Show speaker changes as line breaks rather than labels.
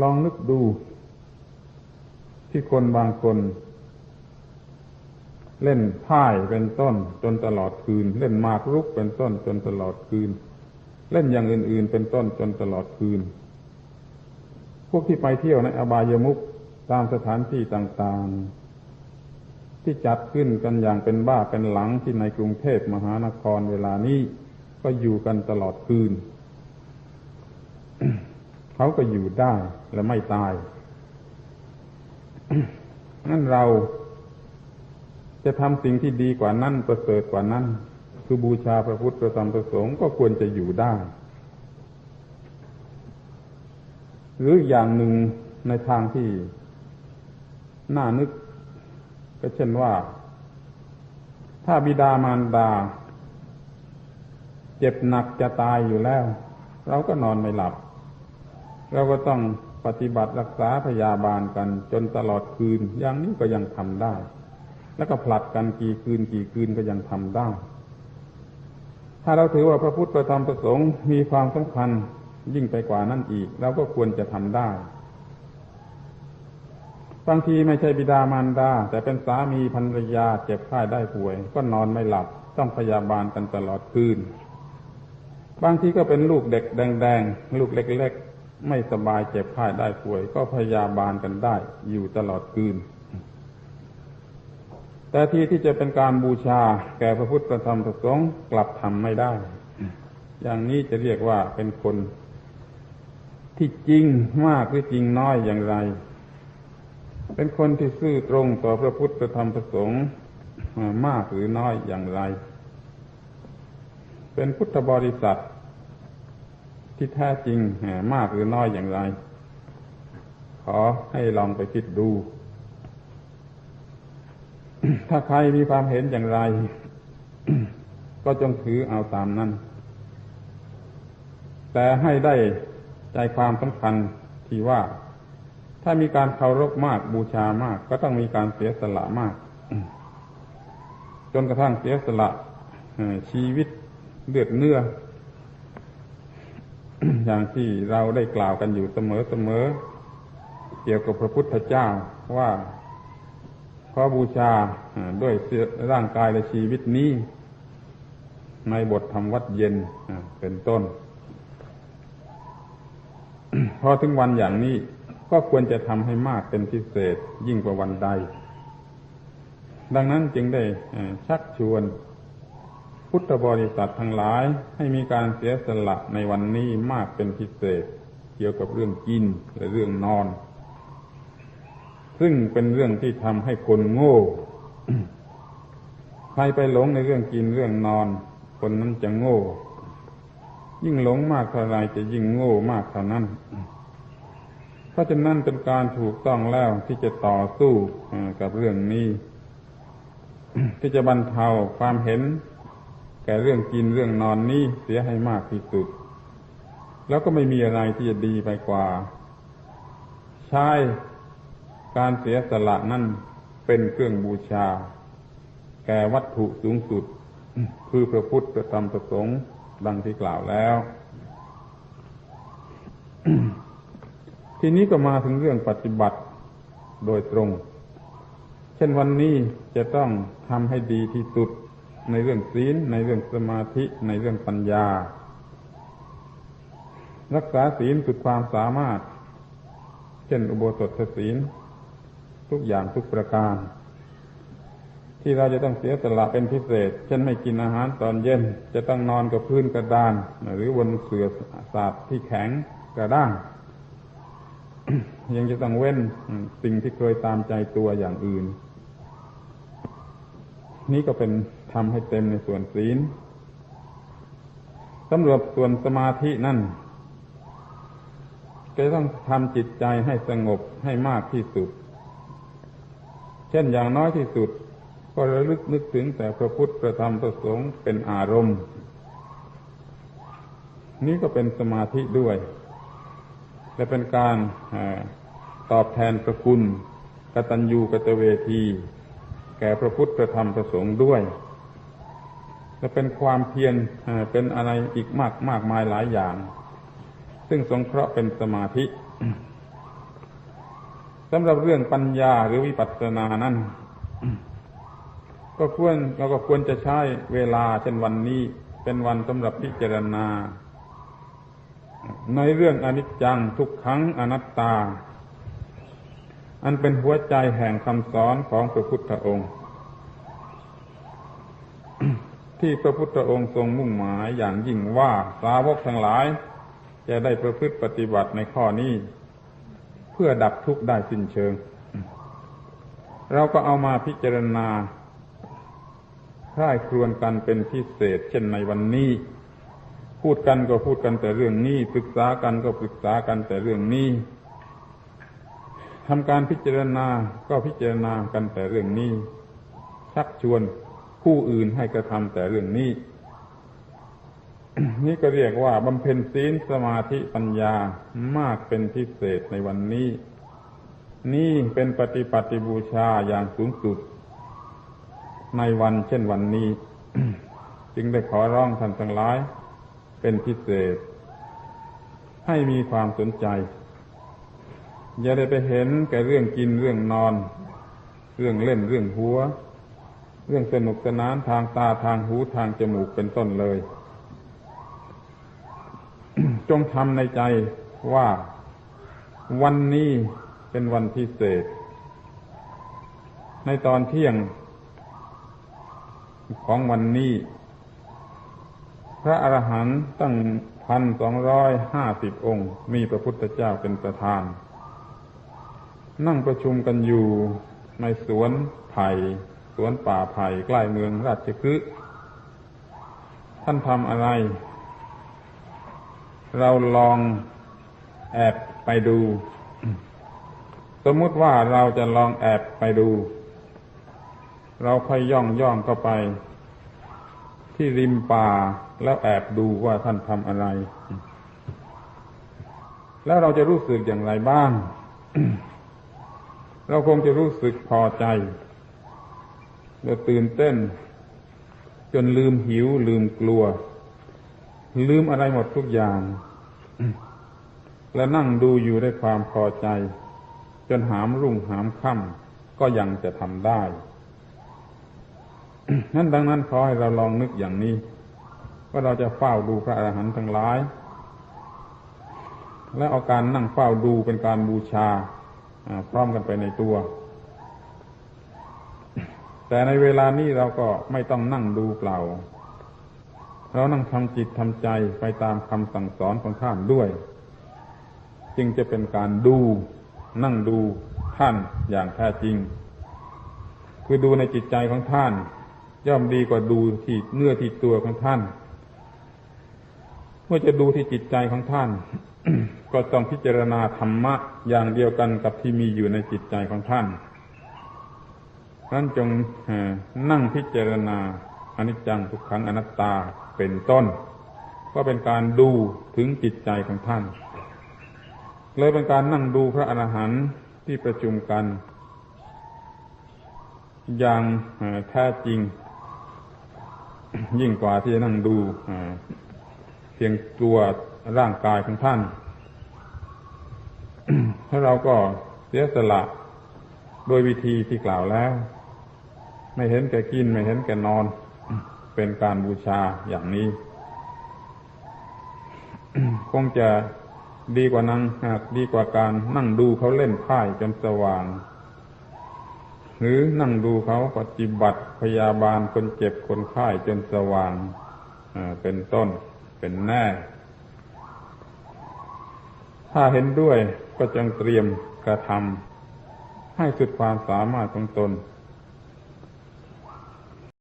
ลองนึกดู ที่คนบางคน เล่นไพ่เป็นต้น จนตลอดคืน เล่นมากรุกเป็นต้น จนตลอดคืน เล่นอย่างอื่น ๆ เป็นต้นจนตลอดคืน พวกที่ไปเที่ยวในอบายมุกตามสถานที่ต่างๆ ที่จัดขึ้นกันอย่างเป็นบ้าเป็นหลังที่ในกรุงเทพมหานครเวลานี้ก็อยู่กันตลอดคืน เขาก็อยู่ได้และไม่ตาย นั่นเราจะทำสิ่งที่ดีกว่านั้นประเสริฐกว่านั้นคือบูชาพระพุทธพระธรรมพระสงฆ์ก็ควรจะอยู่ได้ หรืออย่างหนึ่งในทางที่น่านึก ก็เช่นว่า ถ้าบิดามารดา เจ็บหนักจะตายอยู่แล้ว เราก็นอนไม่หลับ เราก็ต้องปฏิบัติรักษาพยาบาลกัน จนตลอดคืน อย่างนี้ก็ยังทำได้ แล้วก็ผลัดกันกี่คืนกี่คืนก็ยังทำได้ ถ้าเราถือว่าพระพุทธธรรมประสงค์มีความสำคัญยิ่งไปกว่านั้นอีกเราก็ควรจะทำได้บางทีไม่ใช่บิดามารดา แต่เป็นสามีภรรยาเจ็บไข้ได้ป่วย ก็นอนไม่หลับ ต้องพยาบาลกันตลอดคืน บางทีก็เป็นลูกเด็กแดงๆ ลูกเล็กๆ ไม่สบายเจ็บไข้ได้ป่วย ก็พยาบาลกันได้อยู่ตลอดคืน แต่ที่ที่จะเป็นการบูชาแก่พระพุทธธรรมประสงค์กลับทำไม่ได้ อย่างนี้จะเรียกว่าเป็นคน ที่จริงมากหรือจริงน้อยอย่างไร เป็นคนที่ซื่อตรงต่อพระพุทธธรรมประสงค์มากหรือน้อยอย่างไร เป็นพุทธบริษัท ที่แท้จริงมากหรือน้อยอย่างไร ขอให้ลองไปคิดดู ถ้าใครมีความเห็นอย่างไร ก็จงถือเอาตามนั้น แต่ให้ได้ใจความสำคัญที่ว่า ถ้ามีการเคารพมากบูชามาก ก็ต้องมีการเสียสละมาก จนกระทั่งเสียสละชีวิตเลือดเนื้อ อย่างที่เราได้กล่าวกันอยู่เสมอเสมอเกี่ยวกับพระพุทธเจ้าว่าพระบูชาด้วยร่างกายและชีวิตนี้ ในบทธรรมวัดเย็นเป็นต้น พอถึงวันอย่างนี้ก็ควรจะทำให้มากเป็นพิเศษยิ่งกว่าวันใด ดังนั้นจึงได้ชักชวน พุทธบริษัททั้งหลายให้มีการเสียสละในวันนี้มากเป็นพิเศษ เกี่ยวกับเรื่องกินและเรื่องนอน ซึ่งเป็นเรื่องที่ทำให้คนโง่ใครไปหลงในเรื่องกินเรื่องนอน คนนั้นจะโง่ ยิ่งหลงมากเท่าไรจะยิ่งโง่มากเท่านั้นเพราะฉะนั้นเป็นการถูกต้องแล้วที่จะต่อสู้กับเรื่องนี้ ที่จะบรรเทาความเห็น แก่เรื่องกินเรื่องนอนนี้เสียให้มากที่สุด แล้วก็ไม่มีอะไรที่จะดีไปกว่า ใช้การเสียสละนั่นเป็นเครื่องบูชา แก่วัตถุสูงสุด คือพระพุทธธรรมประสงค์ดังที่กล่าวแล้ว ทีนี้ก็มาถึงเรื่องปฏิบัติโดยตรง เช่นวันนี้จะต้องทำให้ดีที่สุด ในเรื่องศีล ในเรื่องสมาธิ ในเรื่องปัญญา รักษาศีลสุดความสามารถ เช่นอุโบสถศีล ทุกอย่างทุกประการ ที่เราจะต้องเสียสละเป็นพิเศษ เช่นไม่กินอาหารตอนเย็น จะต้องนอนกับพื้นกระดาน หรือบนเสื่อสาดที่แข็งกระด้างยังจะต้องเว้นสิ่งที่เคยตามใจตัวอย่างอื่น นี่ก็เป็น ทำให้เต็มในส่วนศีลสำหรับส่วนสมาธินั่นก็ต้องทำจิตใจให้สงบให้มากที่สุด เช่นอย่างน้อยที่สุด ก็ระลึกนึกถึงแต่พระพุทธพระธรรมพระสงฆ์เป็นอารมณ์ นี่ก็เป็นสมาธิด้วย และเป็นการตอบแทนพระคุณกตัญญูกตเวที แก่พระพุทธพระธรรมพระสงฆ์ด้วย และเป็นความเพียรเป็นอะไรอีกมากมากมายหลายอย่าง ซึ่งสงเคราะห์เป็นสมาธิสำหรับเรื่องปัญญาหรือวิปัสสนานั้นก็ควรเราก็ควรจะใช้เวลาเช่นวันนี้ เป็นวันสำหรับพิจารณา ในเรื่องอนิจจังทุกขังอนัตตา อันเป็นหัวใจแห่งคำสอนของพระพุทธองค์ ที่พระพุทธองค์ทรงมุ่งหมายอย่างยิ่งว่าสาวกทั้งหลาย จะได้ประพฤติปฏิบัติในข้อนี้ เพื่อดับทุกข์ได้สิ้นเชิง เราก็เอามาพิจารณาค่ายครวนกันเป็นพิเศษ เช่นในวันนี้ พูดกันก็พูดกันแต่เรื่องนี้ปรึกษากันก็ปรึกษากันแต่เรื่องนี้ทำการพิจารณาก็พิจารณากันแต่เรื่องนี้ชักชวน ผู้อื่นให้กระทำแต่เรื่องนี้ นี่ก็เรียกว่าบำเพ็ญศีลสมาธิปัญญามากเป็นพิเศษในวันนี้ นี่เป็นปฏิปฏิบูชาอย่างสูงสุด ในวันเช่นวันนี้ จึงได้ขอร้องท่านทั้งหลาย เป็นพิเศษ ให้มีความสนใจ อย่าได้ไปเห็นแก่เรื่องกินเรื่องนอน เรื่องเล่นเรื่องหัว เรื่องสนุกสนานทางตาทางหูทางจมูกเป็นต้นเลย จงทำในใจว่าวันนี้เป็นวันพิเศษ ในตอนเที่ยงของวันนี้ พระอรหันต์ตั้งพันสองร้อยห้าสิบองค์ มีพระพุทธเจ้าเป็นประธาน นั่งประชุมกันอยู่ในสวนไผ่ สวนป่าไผ่ใกล้เมืองราชคฤห์ท่านทำอะไร เราลองแอบไปดู สมมุติว่าเราจะลองแอบไปดู เราค่อยย่องย่องเข้าไป ที่ริมป่าแล้วแอบดูว่าท่านทำอะไร แล้วเราจะรู้สึกอย่างไรบ้าง เราคงจะรู้สึกพอใจ และตื่นเต้น จนลืมหิว ลืมกลัว ลืมอะไรหมดทุกอย่าง และนั่งดูอยู่ด้วยความพอใจ จนหามรุ่งหามค่ำก็ยังจะทำได้นั้นดังนั้นขอให้เราลองนึกอย่างนี้ ว่าเราจะเฝ้าดูพระอรหันต์ทั้งหลาย และเอาการนั่งเฝ้าดูเป็นการบูชาพร้อมกันไปในตัว แต่ในเวลานี้เราก็ไม่ต้องนั่งดูเปล่า เรานั่งทำจิตทำใจไปตามคำสั่งสอนของท่านด้วย จึงจะเป็นการดูนั่งดูท่านอย่างแท้จริง คือดูในจิตใจของท่าน ย่อมดีกว่าดูที่เนื้อที่ตัวของท่าน เมื่อจะดูที่จิตใจของท่าน ก็ต้องพิจารณาธรรมะอย่างเดียวกันกับที่มีอยู่ในจิตใจของท่าน ท่านจงนั่งพิจารณาอนิจจังทุกขังอนัตตาเป็นต้น ก็เป็นการดูถึงจิตใจของท่าน เลยเป็นการนั่งดูพระอรหันต์ที่ประชุมกัน อย่างแท้จริง ยิ่งกว่าที่จะนั่งดูเพียงตัวร่างกายของท่านถ้าเราก็เสียสละ โดยวิธีที่กล่าวแล้ว ไม่เห็นแก่กินไม่เห็นแก่นอน เป็นการบูชาอย่างนี้ คงจะดีกว่านั่งดีกว่าการนั่งดูเขาเล่นไพ่จนสว่าง หรือนั่งดูเขาปฏิบัติพยาบาลคนเจ็บคนไข้จนสว่างเป็นต้นเป็นแน่ ถ้าเห็นด้วยก็จงเตรียมกระทำ ให้สุดความสามารถของตน